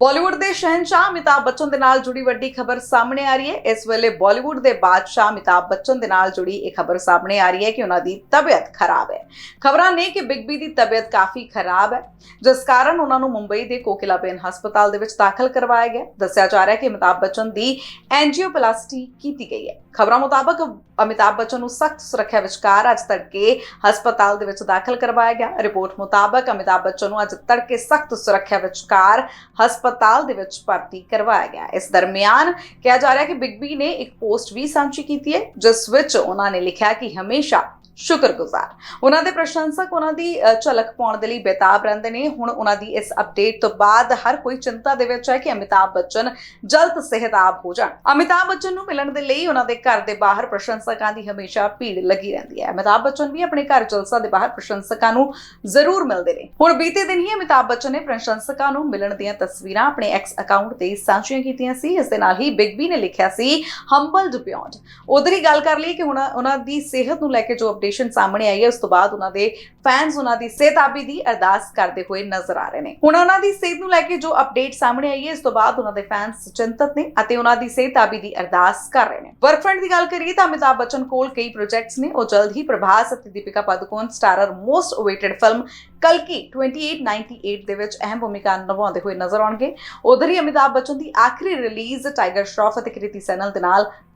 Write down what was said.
ਬਾਲੀਵੁੱਡ ਦੇ ਸ਼ਹਿਨशाह ਅਮਿਤਾਭ ਬੱਚਨ ਦੇ ਨਾਲ ਜੁੜੀ ਵੱਡੀ ਖਬਰ ਸਾਹਮਣੇ ਆ ਰਹੀ ਹੈ। ਇਸ ਵੇਲੇ ਬਾਲੀਵੁੱਡ ਦੇ ਬਾਦਸ਼ਾਹ ਅਮਿਤਾਭ ਬੱਚਨ ਦੇ ਨਾਲ ਜੁੜੀ ਇਹ ਖਬਰ ਸਾਹਮਣੇ ਆ ਰਹੀ ਹੈ ਕਿ ਉਹਨਾਂ ਦੀ ਤਬੀਅਤ ਖਰਾਬ ਹੈ। ਖਬਰਾਂ ਨੇ ਕਿ ਬਿਗ ਬੀ ਦੀ ਤਬੀਅਤ ਕਾਫੀ ਖਰਾਬ ਹੈ। ਜਿਸ ਕਾਰਨ ਉਹਨਾਂ ਨੂੰ ਮੁੰਬਈ ਦੇ ਕੋਕਿਲਾਬੇਨ ਹਸਪਤਾਲ ਦੇ ਵਿੱਚ ਦਾਖਲ ਕਰਵਾਇਆ ਗਿਆ। ਦੱਸਿਆ ਜਾ ਰਿਹਾ ਹੈ ਕਿ ਅਮਿਤਾਭ ਬੱਚਨ ਦੀ ਐਂਜੀਓਪਲਾਸਟੀ ਕੀਤੀ ਗਈ ਹੈ। ਖਬਰਾਂ ਮੁਤਾਬਕ ਅਮਿਤਾਭ ਬੱਚਨ ਨੂੰ ਸਖਤ ਸੁਰੱਖਿਆ ਵਿਚਕਾਰ ਅੱਜ ਤੜਕੇ ਹਸਪਤਾਲ ਦੇ ਵਿੱਚ ਦਾਖਲ ਕਰਵਾਇਆ ਗਿਆ। ਰਿਪੋਰਟ ਮੁਤਾਬਕ ਅਮਿਤਾਭ ਬੱਚਨ ਨੂੰ ਅੱਜ ਤੜਕੇ ਸਖਤ ਸੁਰੱਖਿਆ ਵਿਚਕਾਰ ਹਸਪਤਾਲ ਹਸਪਤਾਲ ਦੇ ਵਿੱਚ ਭਰਤੀ ਕਰਵਾਇਆ ਗਿਆ। ਇਸ ਦਰਮਿਆਨ ਕਿਹਾ ਜਾ ਰਿਹਾ ਕਿ ਬਿਗ ਬੀ ਨੇ ਇੱਕ ਪੋਸਟ ਵੀ ਸਾਂਝੀ ਕੀਤੀ ਹੈ, ਜਿਸ ਵਿੱਚ ਉਹਨਾਂ ਨੇ ਲਿਖਿਆ ਕਿ ਹਮੇਸ਼ਾ ਸ਼ੁਕਰਗੁਜ਼ਾਰ। ਉਹਨਾਂ ਦੇ ਪ੍ਰਸ਼ੰਸਕ ਉਹਨਾਂ ਦੀ ਝਲਕ ਪਾਉਣ ਦੇ ਲਈ ਬੇਤਾਬ ਰਹਿੰਦੇ ਨੇ। ਹੁਣ ਉਹਨਾਂ ਦੀ ਇਸ ਅਪਡੇਟ ਤੋਂ ਬਾਅਦ ਹਰ ਕੋਈ ਚਿੰਤਾ ਦੇ ਵਿੱਚ ਹੈ ਕਿ ਅਮਿਤਾਭ ਬੱਚਨ ਜਲਦ ਸਿਹਤਾਬ ਹੋ ਜਾਣ। ਅਮਿਤਾਭ ਬੱਚਨ ਨੂੰ ਮਿਲਣ ਦੇ ਲਈ ਉਹਨਾਂ ਦੇ ਘਰ ਦੇ ਬਾਹਰ ਪ੍ਰਸ਼ੰਸਕਾਂ ਦੀ ਹਮੇਸ਼ਾ ਭੀੜ ਲੱਗੀ ਰਹਿੰਦੀ ਹੈ। ਅਮਿਤਾਭ ਬੱਚਨ ਵੀ ਆਪਣੇ ਘਰ ਜਲਸਾ ਦੇ ਬਾਹਰ ਪ੍ਰਸ਼ੰਸਕਾਂ ਨੂੰ ਜ਼ਰੂਰ ਮਿਲਦੇ ਨੇ। ਹੁਣ ਬੀਤੇ ਦਿਨ ਹੀ ਅਮਿਤਾਭ ਬੱਚਨ ਨੇ ਪ੍ਰਸ਼ੰਸਕਾਂ ਨੂੰ ਮਿਲਣ ਦੀਆਂ ਤਸਵੀਰਾਂ ਆਪਣੇ ਐਕਸ ਅਕਾਊਂਟ ਤੇ ਸਾਂਝੀਆਂ ਕੀਤੀਆਂ ਸੀ। ਇਸ ਦੇ ਨਾਲ ਹੀ ਬਿਗ ਬੀ ਨੇ ਲਿਖਿਆ ਸੀ ਹੰਬਲਡ ਬਿਯੋਂਡ ਉਧਰ ਹੀ ਗੱਲ ਕਰ ਲਈ ਕਿ ਹੁਣ ਉਹਨਾਂ ਦੀ ਸਿਹਤ ਨੂੰ ਲੈ ਕੇ ਜੋ ਅਪਡੇਟ ਅਪਡੇਸ਼ਨ ਸਾਹਮਣੇ ਆਈ ਹੈ, ਉਸ ਤੋਂ ਬਾਅਦ ਉਹਨਾਂ ਦੇ ਫੈਨਸ ਉਹਨਾਂ ਦੀ ਸਿਹਤਾਬੀ ਦੀ ਅਰਦਾਸ ਕਰਦੇ ਹੋਏ ਨਜ਼ਰ ਆ ਰਹੇ ਨੇ। ਹੁਣ ਉਹਨਾਂ ਦੀ ਸਿਹਤ ਨੂੰ ਲੈ ਕੇ ਜੋ ਅਪਡੇਟ ਸਾਹਮਣੇ ਆਈ ਹੈ, ਇਸ ਤੋਂ ਬਾਅਦ ਉਹਨਾਂ ਦੇ ਫੈਨਸ ਚਿੰਤਤ ਨੇ ਅਤੇ ਉਹਨਾਂ ਦੀ ਸਿਹਤਾਬੀ ਦੀ ਅਰਦਾਸ ਕਰ ਰਹੇ ਨੇ। ਵਰਕ ਦੀ ਗੱਲ ਕਰੀਏ ਤਾਂ ਅਮਿਤਾਭ ਬੱਚਨ ਕੋਲ ਕਈ ਪ੍ਰੋਜੈਕਟਸ ਨੇ, ਉਹ ਜਲਦ ਹੀ ਪ੍ਰਭਾਸ ਅਤੇ Deepika Padukone starrer most awaited film ਕਲਕੀ 2898 ਦੇ ਵਿੱਚ ਅਹਿਮ ਭੂਮਿਕਾ ਨਿਭਾਉਂਦੇ ਹੋਏ ਨਜ਼ਰ ਆਉਣਗੇ। ਉਧਰ ਹੀ ਅਮਿਤਾਭ ਬੱਚਨ ਦੀ ਆਖਰੀ ਰਿਲੀਜ਼ ਟਾਈਗਰ ਸ਼ਰਾਫ ਅਤੇ ਕ੍ਰਿਤੀ ਸੈਨਲ ਦੇ ਨਾਲ